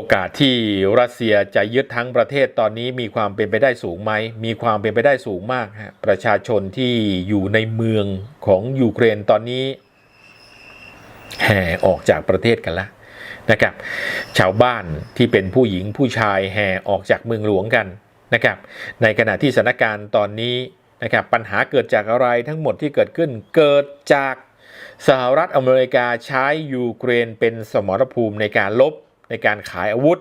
โอกาสที่รัสเซียจะยึดทั้งประเทศตอนนี้มีความเป็นไปได้สูงไหม มีความเป็นไปได้สูงมากฮะประชาชนที่อยู่ในเมืองของยูเครนตอนนี้ แห่ออกจากประเทศกันแล้วนะครับ ชาวบ้านที่เป็นผู้หญิงผู้ชายแห่ออกจากเมืองหลวงกันนะครับ ในขณะที่สถานการณ์ตอนนี้นะครับปัญหาเกิดจากอะไรทั้งหมดที่เกิดขึ้นเกิดจากสหรัฐอเมริกาใช้ยูเครนเป็นสมรภูมิในการลบ ในการขายอาวุธ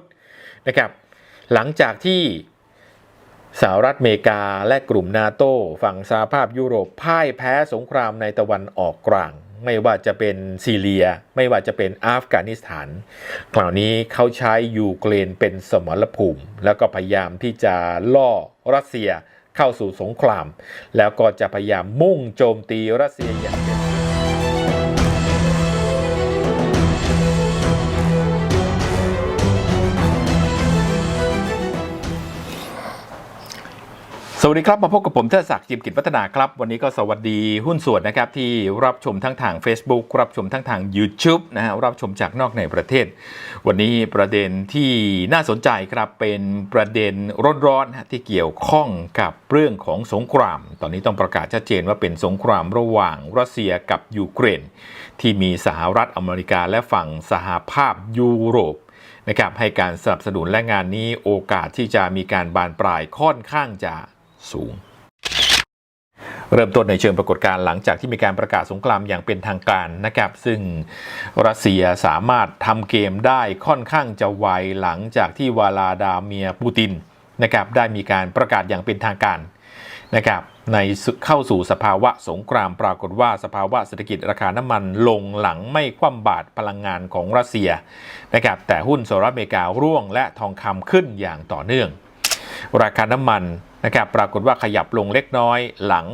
นะครับหลังจากที่สหรัฐอเมริกาและกลุ่มนาโตฝั่งสหภาพยุโรปพ่ายแพ้สงครามในตะวันออกกลาง ไม่ว่าจะเป็นซีเรีย ไม่ว่าจะเป็นอัฟกานิสถานคราวนี้เขาใช้ยูเครนเป็นสมรภูมิ แล้วก็พยายามที่จะล่อรัสเซียเข้าสู่สงคราม แล้วก็จะพยายามมุ่งโจมตีรัสเซียอย่าง สวัสดีครับ มาพบกับผมเทดศักดิ์จิมกิจวัฒนาครับ วันนี้ก็สวัสดีหุ้นส่วนนะครับ ที่รับชมทั้งทาง Facebook รับชมทั้งทาง YouTube นะฮะรับชมจากนอกในประเทศ วันนี้ประเด็นที่น่าสนใจครับ เป็นประเด็นร้อนๆนะที่เกี่ยวข้องกับเรื่องของสงคราม ตอนนี้ต้องประกาศชัดเจนว่าเป็นสงครามระหว่างรัสเซียกับยูเครน ที่มีสหรัฐอเมริกาและฝั่งสหภาพยุโรปนะครับให้การสนับสนุนและงานนี้โอกาสที่จะมีการบานปลายค่อนข้างจะ สูง เริ่มต้นในเชิงปรากฏการณ์หลังจากที่มีการประกาศสงครามอย่างเป็นทางการนะครับ ซึ่งรัสเซียสามารถทำเกมได้ค่อนข้างจะไวหลังจากที่วลาดาเมียปูตินนะครับได้มีการประกาศอย่างเป็นทางการนะครับในเข้าสู่สภาวะสงครามปรากฏว่าสภาวะเศรษฐกิจราคาน้ำมันลงหลังไม่คว่ำบาตรพลังงานของรัสเซียนะครับแต่หุ้นสหรัฐอเมริการ่วงและทองคำขึ้นอย่างต่อเนื่อง ราคาน้ำมัน นะครับปรากฏว่าขยับลงเล็กน้อยหลัง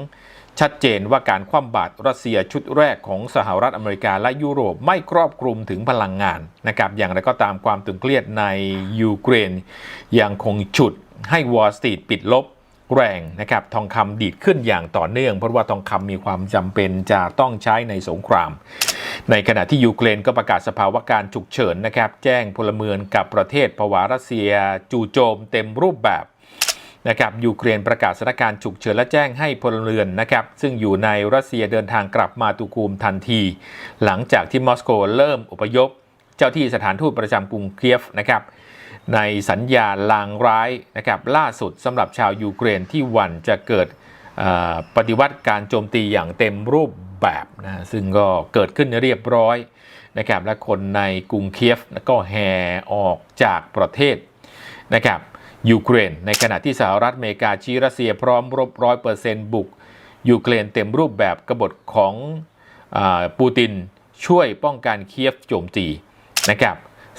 ชัดเจนว่าการคว่ำบาตรรัสเซียชุดแรกของสหรัฐอเมริกาและยุโรปไม่ครอบคลุมถึงพลังงานนะครับอย่างไรก็ตามความตึงเครียดในยูเครน ยังคงฉุดให้วอลสตรีทปิดลบแรงนะครับทองคำดีดขึ้นอย่างต่อเนื่อง เพราะว่าทองคำมีความจำเป็นจะต้องใช้ในสงคราม ในขณะที่ยูเครนก็ประกาศสภาวะการฉุกเฉินนะครับ แจ้งพลเมืองกับประเทศภาวะรัสเซีย จู่โจมเต็มรูปแบบ นะครับยูเครนประกาศสถานการณ์ฉุกเฉินและแจ้งให้พลเรือนนะครับ ซึ่งอยู่ในรัสเซียเดินทางกลับมาตุกูมทันที หลังจากที่มอสโกเริ่มอพยพ เจ้าที่สถานทูตประจำกรุงเคียฟนะครับ ในสัญญาลางร้ายนะครับล่าสุดสำหรับชาวยูเครนที่หวันจะเกิดปฏิวัติการโจมตีอย่างเต็มรูปแบบนะซึ่งก็เกิดขึ้นเรียบร้อยนะครับและคนในกรุงเคียฟก็แห่ออกจากประเทศนะครับ ยูเครน ในขณะที่สหรัฐอเมริกาชี้รัสเซียพร้อมรบร้อยเปอร์เซนต์บุกยูเครนเต็มรูปแบบกบฏของอปูตินช่วยป้องกันเคียฟโจมตีนะครับ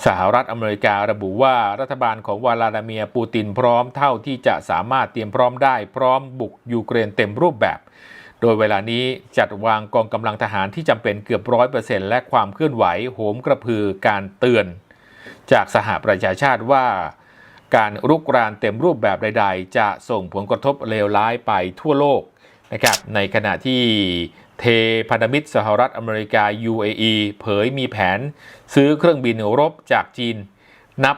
สหรัฐอเมริการะบุว่ารัฐบาลของวลาดาเมียร์ปูตินพร้อมเท่าที่จะสามารถเตรียมพร้อมได้พร้อมบุกยูเครนเต็มรูปแบบ โดยเวลานี้จัดวางกองกำลังทหารที่จำเป็นเกือบร้อยเปอร์เซ็นต์และความเคลื่อนไหวโหมกระพือการเตือน จากสหประชาชาติว่า การรุกรานเต็มรูปแบบใด ๆ จะส่งผลกระทบเลวร้ายไปทั่วโลกนะครับในขณะที่เทพันธมิตรสหรัฐอเมริกา UAE เผยมีแผนซื้อเครื่องบินรบจากจีนนับ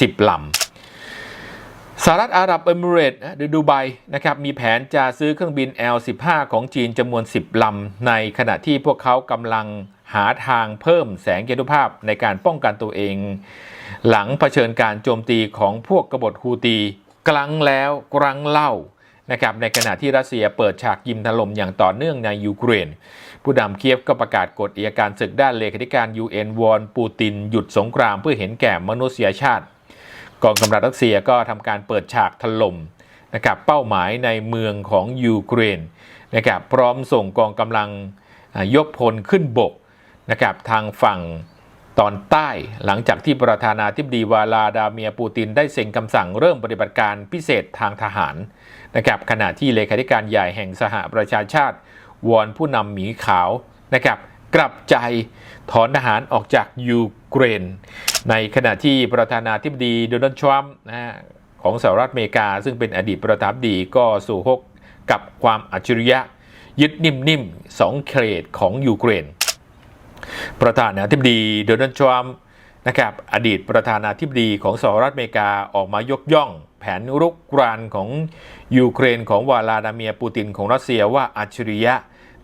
สิบลำสหรัฐอาหรับเอมิเรตส์หรือดูไบนะครับมีแผนจะซื้อเครื่องบิน L-15 ของจีนจำนวน 10ลำในขณะที่พวกเขากำลังหาทางเพิ่มแสงเกตุภาพในการป้องกันตัวเอง หลังเผชิญการโจมตีของพวกกบฏฮูตี กลังแล้วกลังเล่านะครับในขณะที่รัสเซียเปิดฉากยิมถล่มอย่างต่อเนื่องในยูเครน ผู้นำเคียฟก็ประกาศกฎอัยการศึกด้านเลขาธิการ UN วอนปูติน หยุดสงครามเพื่อเห็นแก่มนุษยชาติ กองกำลังรัสเซียก็ทำการเปิดฉากถล่มนะครับเป้าหมายในเมืองของยูเครนนะครับพร้อมส่งกองกำลังยกพลขึ้นบกนะครับทางฝั่ง ตอนใต้หลังจากที่ประธานาธิบดีวาลาดาเมียปูตินได้เซ็นคำสั่งเริ่มปฏิบัติการพิเศษทางทหารนะครับขณะที่เลขาธิการใหญ่แห่งสหประชาชาติ วอนผู้นำหมีขาวนะครับกลับใจถอนทหารออกจากยูเครน ในขณะที่ประธานาธิบดีโดนัลด์ทรัมป์นะฮะของสหรัฐอเมริกา ซึ่งเป็นอดีตประธานาธิบดีก็สู่ฮกกับความอัจฉริยะ ยึดนิ่มๆสองเขตของยูเครน ประธานาธิบดีโดนัลด์ทรัมป์นะครับอดีตประธานาธิบดีของสหรัฐอเมริกาออกมายกย่อง แผนรุกรานของยูเครนของวลาดาเมียร์ปูตินของรัสเซียว่าอัจฉริยะ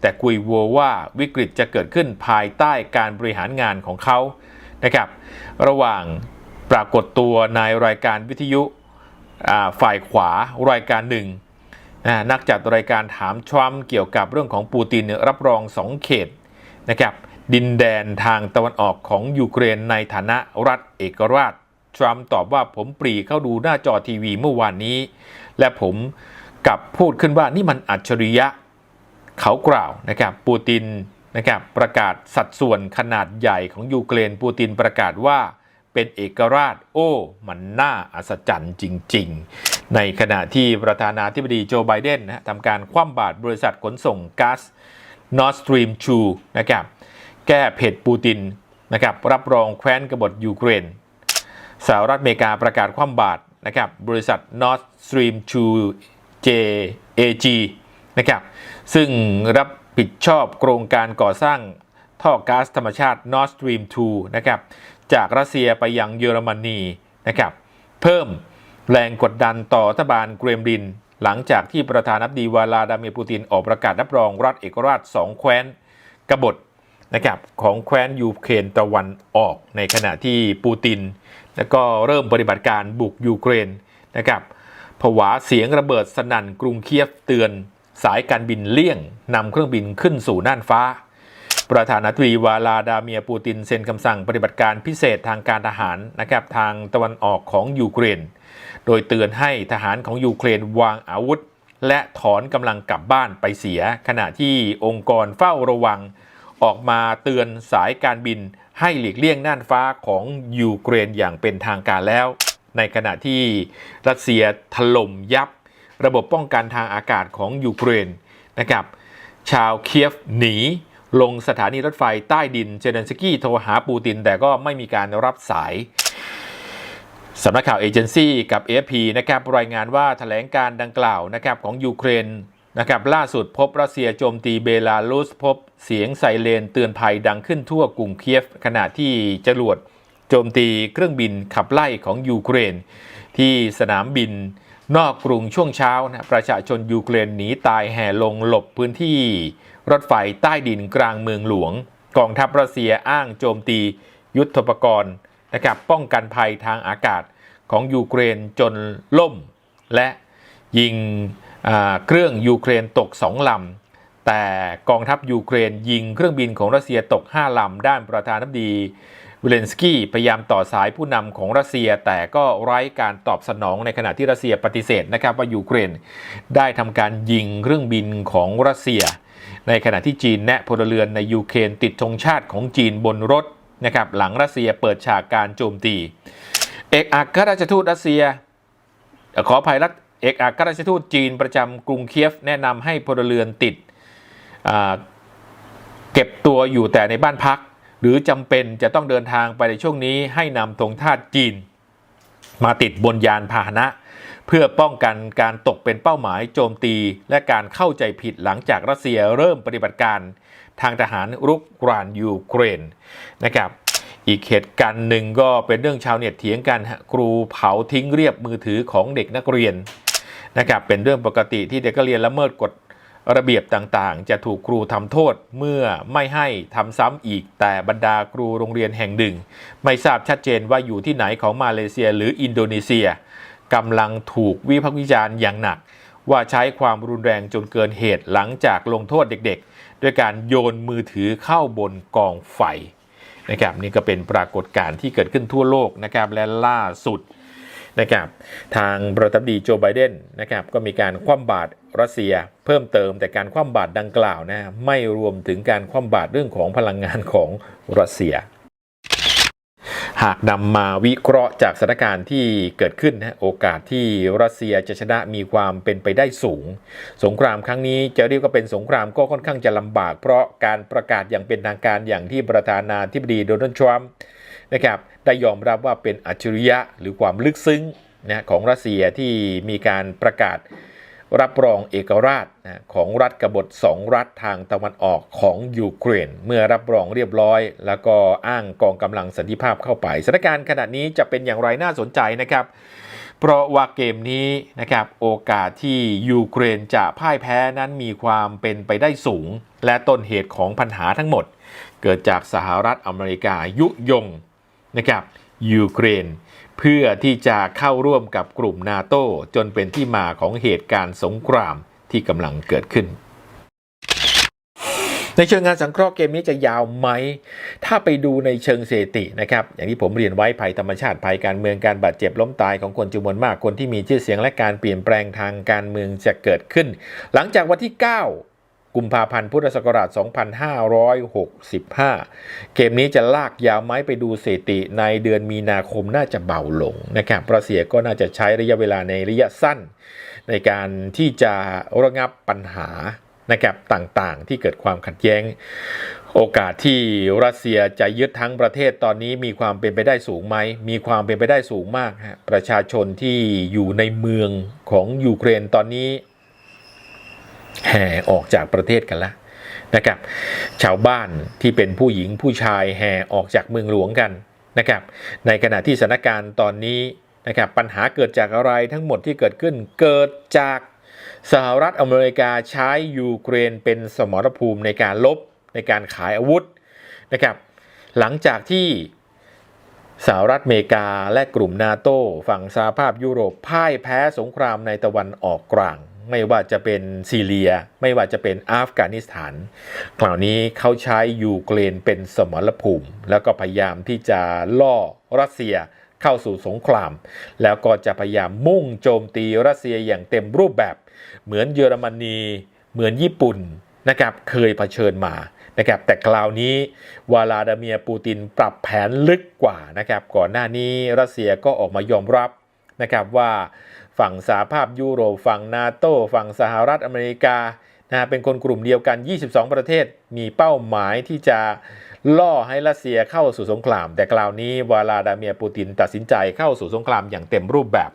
แต่กุยวัวว่าวิกฤตจะเกิดขึ้นภายใต้การบริหารงานของเขานะครับระหว่างปรากฏตัวในรายการวิทยุฝ่ายขวารายการหนึ่งนักจัดรายการถามทรัมป์เกี่ยวกับเรื่องของปูตินรับรอง 2 เขตนะครับ ดินแดนทางตะวันออกของยูเครนในฐานะรัฐเอกราช ทรัมป์ตอบว่าผมปรีเข้าดูหน้าจอทีวีเมื่อวานนี้ และผมกลับพูดขึ้นว่านี่มันอัจฉริยะเขากล่าวนะครับปูตินนะครับประกาศสัดส่วนขนาดใหญ่ของยูเครนปูตินประกาศว่าเป็นเอกราช โอ้ มันน่าอัศจรรย์จริง ๆ ในขณะที่ประธานาธิบดีโจไบเดนนะทำการคว่ำบาตรบริษัทขนส่งก๊าซ Nord Stream 2นะครับ แก้เพจปูตินนะครับรับรองแคว้นกบฏยูเครนสหรัฐอเมริกาประกาศคว่ำบาตรนะครับบริษัท Nord Stream 2 JAG นะครับซึ่งรับผิดชอบโครงการก่อสร้างท่อก๊าซธรรมชาติ Nord Stream 2นะครับจากรัสเซียไปยังเยอรมนีนะครับเพิ่มแรงกดดันต่อรัฐบาลเกรมลิน หลังจากที่ประธานาธิบดีวลาดามีปูตินออกประกาศรับรองรัฐเอกราชสองแคว้นกบฏ นะครับของแคว้นยูเครนตะวันออกในขณะที่ปูติน แล้วก็เริ่มปฏิบัติการบุกยูเครนนะครับผวาเสียงระเบิดสนั่นกรุงเคียฟเตือน สายการบินเลี่ยงนำเครื่องบินขึ้นสู่น่านฟ้า ประธานาธิบดีวลาดาเมียปูตินเซ็นคำสั่งปฏิบัติการพิเศษทางการทหารนะครับทางตะวันออกของยูเครน โดยเตือนให้ทหารของยูเครนวางอาวุธ และถอนกำลังกลับบ้านไปเสีย ขณะที่องค์กรเฝ้าระวัง ออกมาเตือนสายการบินให้หลีกเลี่ยงน่านฟ้าของยูเครนอย่างเป็นทางการแล้ว ในขณะที่รัสเซียถล่มยับ ระบบป้องกันทางอากาศของยูเครนนะครับ ชาวเคียฟหนี ลงสถานีรถไฟใต้ดินเจเดนสกี้โทรหาปูติน แต่ก็ไม่มีการรับสายสำนักข่าวเอเจนซี่กับ AFP นะครับรายงานว่าแถลงการดังกล่าวนะครับของยูเครน นะครับล่าสุดพบรัสเซียโจมตีเบลารุสพบเสียงไซเรนเตือนภัยดังขึ้นทั่วกรุงเคียฟ ขณะที่จรวดโจมตีเครื่องบินขับไล่ของยูเครน ที่สนามบินนอกกรุงช่วงเช้านะประชาชนยูเครนหนีตายแห่ลงหลบพื้นที่รถไฟใต้ดินกลางเมืองหลวง กองทัพรัสเซียอ้างโจมตียุทธปกรณ์นะครับป้องกันภัยทางอากาศของยูเครนจนล่ม และยิง เครื่องยูเครนตกสองลำ แต่กองทัพยูเครนยิงเครื่องบินของรัสเซียตก 5 ลำ ด้านประธานาธิบดีวิเลนสกี้พยายามต่อสายผู้นำของรัสเซีย แต่ก็ไร้การตอบสนองในขณะที่รัสเซียปฏิเสธนะครับว่ายูเครนได้ทำการยิงเครื่องบินของรัสเซีย ในขณะที่จีนแนะพลเรือนในยูเครนติดธงชาติของจีนบนรถนะครับหลังรัสเซียเปิดฉากการโจมตี เอกอัครราชทูตรัสเซีย ขออภัยรัฐ เอกอัครราชทูตจีนประจำกรุงเคียฟแนะนำให้พลเรือนติดเก็บตัวอยู่แต่ในบ้านพัก หรือจำเป็นจะต้องเดินทางไปในช่วงนี้ให้นำธงชาติจีน มาติดบนยานพาหนะ เพื่อป้องกันการตกเป็นเป้าหมายโจมตี และการเข้าใจผิดหลังจากรัสเซียเริ่มปฏิบัติการทางทหารรุกรานยูเครนนะครับอีกเหตุการณ์หนึ่งก็เป็นเรื่องชาวเน็ตเถียงกันครูเผาทิ้งเรียบมือถือของเด็กนักเรียน นะครับเป็นเรื่องปกติที่เด็กนักเรียนละเมิดกฎระเบียบต่างๆ จะถูกครูทำโทษเมื่อไม่ให้ทำซ้ำอีก แต่บรรดาครูโรงเรียนแห่งหนึ่ง ไม่ทราบชัดเจนว่าอยู่ที่ไหนของมาเลเซียหรืออินโดนีเซียกำลังถูกวิพากษ์วิจารณ์อย่างหนัก ว่าใช้ความรุนแรงจนเกินเหตุหลังจากลงโทษเด็กๆ ด้วยการโยนมือถือเข้าบนกองไฟนะครับนี่ก็เป็นปรากฏการณ์ที่เกิดขึ้นทั่วโลกนะครับและล่าสุด นะครับทางประธานาธิบดีโจไบเดนนะครับก็มีการคว่ำบาตรรัสเซียเพิ่มเติมแต่การคว่ำบาตรดังกล่าวนะไม่รวมถึงการคว่ำบาตรเรื่องของพลังงานของรัสเซีย หากนำมาวิเคราะห์จากสถานการณ์ที่เกิดขึ้นนะโอกาสที่รัสเซียจะชนะมีความเป็นไปได้สูง สงครามครั้งนี้จะเรียกว่าเป็นสงครามก็ค่อนข้างจะลำบาก เพราะการประกาศอย่างเป็นทางการอย่างที่ประธานาธิบดีโดนัลด์ทรัมป์นะครับ ได้ยอมรับว่าเป็นอัจฉริยะหรือความลึกซึ้งนะของรัสเซียที่มีการประกาศรับรองเอกราชนะของรัฐกบฏสองรัฐทางตะวันออกของยูเครน เมื่อรับรองเรียบร้อย แล้วก็อ้างกองกำลังสันติภาพเข้าไปสถานการณ์ขณะนี้จะเป็นอย่างไรน่าสนใจนะครับ เพราะว่าเกมนี้นะครับโอกาสที่ยูเครนจะพ่ายแพ้นั้นมีความเป็นไปได้สูง และต้นเหตุของปัญหาทั้งหมด เกิดจากสหรัฐอเมริกายุยง นะครับยูเครน เพื่อที่จะเข้าร่วมกับกลุ่มนาโตจนเป็นที่มาของเหตุการณ์สงครามที่กำลังเกิดขึ้น ในเชิงงานสังเคราะห์เกมนี้จะยาวไหม ถ้าไปดูในเชิงสถิตินะครับ อย่างที่ผมเรียนไว้ภัยธรรมชาติภัยการเมืองการบาดเจ็บล้มตายของคนจำนวนมากคนที่มีชื่อเสียงและการเปลี่ยนแปลงทางการเมืองจะเกิดขึ้น หลังจากวันที่ 9 กุมภาพันธ์พุทธศักราช 2565 เกมนี้จะลากยาวไหมไปดูสถิติในเดือนมีนาคมน่าจะเบาลงนะครับรัสเซียก็น่าจะใช้ระยะเวลาในระยะสั้น ในการที่จะระงับปัญหานะครับต่างๆ ที่เกิดความขัดแย้ง โอกาสที่รัสเซียจะยึดทั้งประเทศตอนนี้มีความเป็นไปได้สูงไหม มีความเป็นไปได้สูงมากฮะประชาชนที่อยู่ในเมืองของยูเครนตอนนี้ แห่ออกจากประเทศกันแล้วนะครับ ชาวบ้านที่เป็นผู้หญิงผู้ชายแห่ออกจากเมืองหลวงกันนะครับ ในขณะที่สถานการณ์ตอนนี้นะครับปัญหาเกิดจากอะไรทั้งหมดที่เกิดขึ้นเกิดจากสหรัฐอเมริกาใช้ยูเครนเป็นสมรภูมิในการลบในการขายอาวุธนะครับหลังจากที่สหรัฐอเมริกาและกลุ่มนาโตฝั่งสหภาพยุโรปพ่ายแพ้สงครามในตะวันออกกลาง ไม่ว่าจะเป็นซีเรีย ไม่ว่าจะเป็นอัฟกานิสถานคราวนี้เขาใช้ยูเครนเป็นสมรภูมิ แล้วก็พยายามที่จะล่อรัสเซียเข้าสู่สงคราม แล้วก็จะพยายามมุ่งโจมตีรัสเซียอย่างเต็มรูปแบบ เหมือนเยอรมนีเหมือนญี่ปุ่นนะครับเคยเผชิญมานะครับแต่คราวนี้วลาดาเมียปูตินปรับแผนลึกกว่านะครับก่อนหน้านี้รัสเซียก็ออกมายอมรับนะครับว่า ฝั่งสหภาพยุโรป ฝั่งนาโตฝั่งสหรัฐอเมริกานะเป็นคนกลุ่มเดียวกัน 22 ประเทศ มีเป้าหมายที่จะล่อให้รัสเซียเข้าสู่สงคราม แต่คราวนี้วลาดาเมียร์ปูตินตัดสินใจเข้าสู่สงครามอย่างเต็มรูปแบบ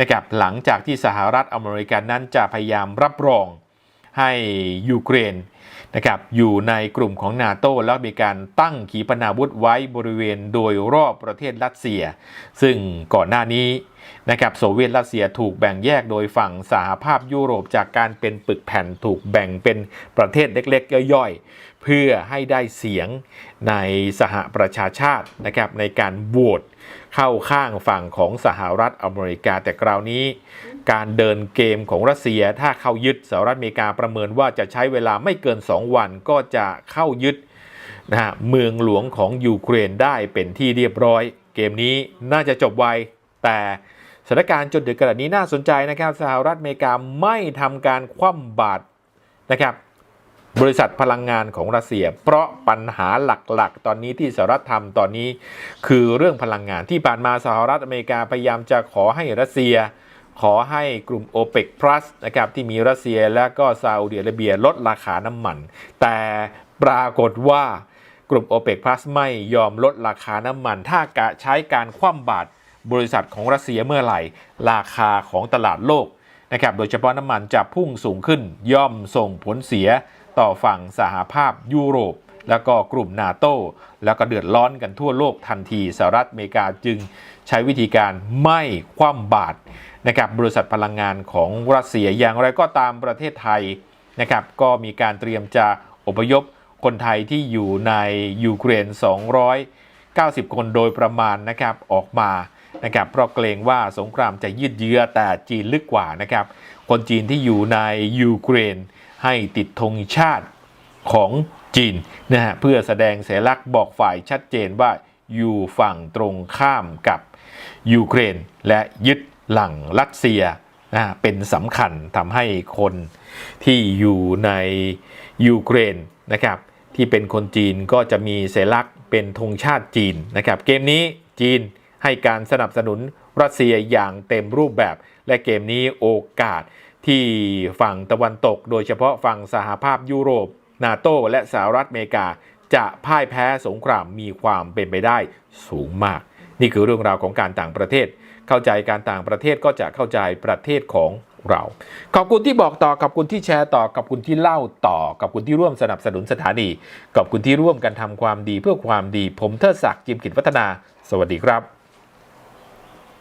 นะครับหลังจากที่สหรัฐอเมริกานั้นจะพยายามรับรองให้ยูเครน นะครับอยู่ในกลุ่มของนาโตแล้วมีการตั้งขีปนาวุธไว้บริเวณโดยรอบประเทศรัสเซีย ซึ่งก่อนหน้านี้นะครับโซเวียตรัสเซียถูกแบ่งแยกโดยฝั่งสหภาพยุโรปจากการเป็นปึกแผ่นถูกแบ่งเป็นประเทศเล็กๆ ย่อยๆ เพื่อให้ได้เสียงในสหประชาชาตินะครับในการโหวตเข้าข้างฝั่งของสหรัฐอเมริกาแต่คราวนี้ การเดินเกมของรัสเซีย ถ้าเข้ายึดสหรัฐอเมริกาประเมินว่าจะใช้เวลาไม่เกิน 2 วันก็จะเข้ายึดนะฮะเมืองหลวงของยูเครนได้เป็นที่เรียบร้อย เกมนี้น่าจะจบไวแต่สถานการณ์จนถึงขณะนี้น่าสนใจนะครับสหรัฐอเมริกาไม่ทำการคว่ำบาตรนะครับบริษัทพลังงานของรัสเซีย เพราะปัญหาหลักๆ ตอนนี้ที่สหรัฐทำตอนนี้ คือเรื่องพลังงานที่ผ่านมาสหรัฐอเมริกาพยายามจะขอให้รัสเซีย ขอให้กลุ่ม o p e c Plus นะครับที่มีรัสเซียและก็ซาอุดิอาระเบียลดราคาน้ำมัน แต่ปรากฏว่ากลุ่ม o p e c Plus ไม่ยอมลดราคาน้ำมัน ถ้ากะใช้การคว่ำบาตรบริษัทของรัสเซียเมื่อไหร่ ราคาของตลาดโลกนะครับโดยเฉพาะน้ำมันจะพุ่งสูงขึ้นย่อมส่งผลเสียต่อฝั่งสหภาพยุโรป แล้วก็กลุ่มนาโต้แล้วก็เดือดร้อนกันทั่วโลกทันทีสหรัฐอเมริกาจึงใช้วิธีการไม่คว่ำบาตรนะครับบริษัทพลังงานของรัสเซียอย่างไรก็ตามประเทศไทยนะครับก็มีการเตรียมจะอพยพคนไทยที่อยู่ในยูเครน 290 คนโดยประมาณนะครับออกมานะครับเพราะเกรงว่าสงครามจะยืดเยื้อแต่จีนลึกกว่านะครับคนจีนที่อยู่ในยูเครนให้ติดธงชาติของ จีนนะฮะเพื่อแสดงเสลักษ์บอกฝ่ายชัดเจนว่าอยู่ฝั่งตรงข้ามกับยูเครน และยึดหลังรัสเซียนะฮะเป็นสำคัญทำให้คนที่อยู่ในยูเครนนะครับที่เป็นคนจีนก็จะมีเสลักษ์เป็นธงชาติจีนนะครับเกมนี้จีนให้การสนับสนุนรัสเซียอย่างเต็มรูปแบบ และเกมนี้โอกาสที่ฝั่งตะวันตก โดยเฉพาะฝั่งสหภาพยุโรป นาโตและสหรัฐอเมริกา จะพ่ายแพ้สงครามมีความเป็นไปได้สูงมาก นี่คือเรื่องราวของการต่างประเทศ เข้าใจการต่างประเทศก็จะเข้าใจประเทศของเรา ขอบคุณที่บอกต่อขอบคุณที่แชร์ต่อขอบคุณที่เล่าต่อขอบคุณที่ร่วมสนับสนุนสถานีขอบคุณที่ร่วมกันทำความดีเพื่อความดี ผมเทิดศักดิ์จิมกิจวัฒนา สวัสดีครับ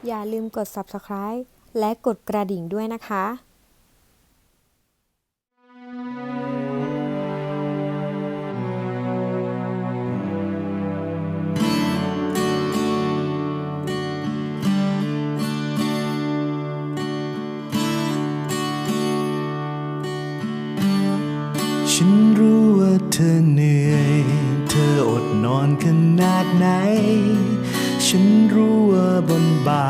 อย่าลืมกด subscribe และกดกระดิ่งด้วยนะคะ อเหนื่อย เธออดนอนขนาดไหน ฉันรู้ว่าบนบา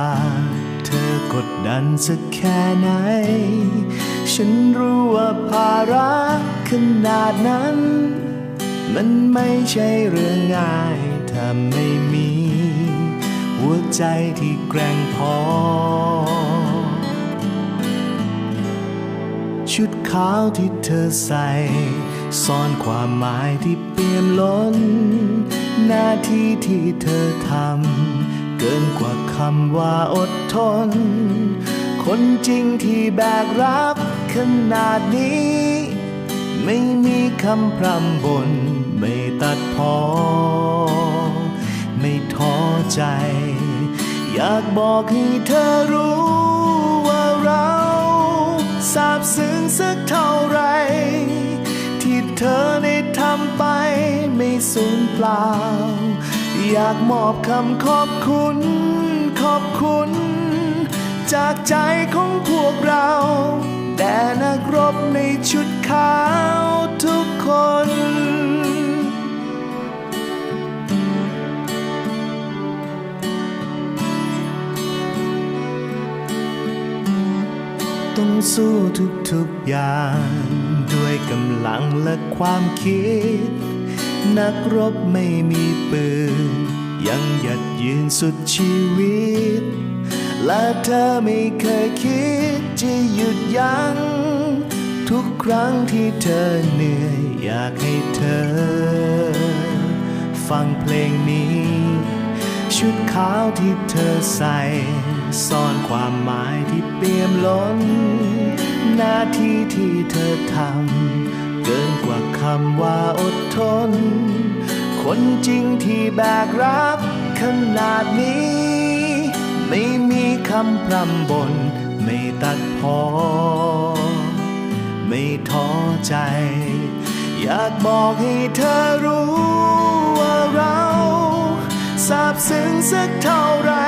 เธอกดดันสักแค่ไหน ฉันรู้ว่าภาระขนาดนั้น มันไม่ใช่เรื่องง่ายถ้าไม่มี หัวใจที่แกร่งพอ ชุดขาวที่เธอใส่ ซ่อนความหมายที่เปี่ยมล้น หน้าที่ที่เธอทำเกินกว่าคำว่าอดทน คนจริงที่แบกรับขนาดนี้ ไม่มีคำพร่ำบน ไม่ตัดพอ ไม่ท้อใจ อยากบอกให้เธอรู้ว่าเราซาบซึ้งสักเท่าไหร่ ธอได้ทำไปไม่สูญเปล่า อยากมอบคำขอบคุณ ขอบคุณ จากใจของพวกเรา แด่นักรบในชุดขาวทุกคนต้องสู้ทุกๆอย่าง กำลังและความคิด นักรบไม่มีปืน ยังหยัดยืนสุดชีวิต และเธอไม่เคยคิดจะหยุดยัง้งทุกครั้งที่เธอเหนื่อยอยากให้เธอ ฟังเพลงนี้ ชุดขาวที่เธอใส่ซ่อนความหมายที่เปี่ยมล้น หน้าที่ที่เธอทำเกินกว่าคำว่าอดทน คนจริงที่แบกรับขนาดนี้ ไม่มีคำพร่ำบนไม่ตัดพอ ไม่ท้อใจ อยากบอกให้เธอรู้ว่าเราซาบซึ้งสักเท่าไหร่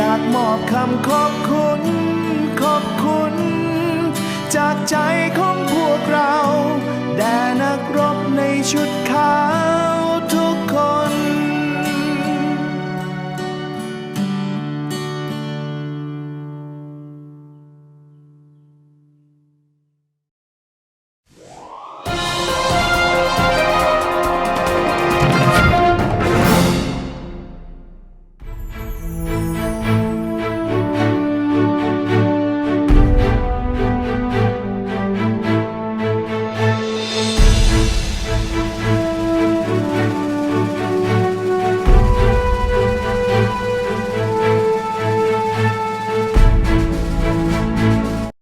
อยากมอบคำขอบคุณ ขอบคุณ จากใจของพวกเรา แด่นักรบในชุดขาวทุกคน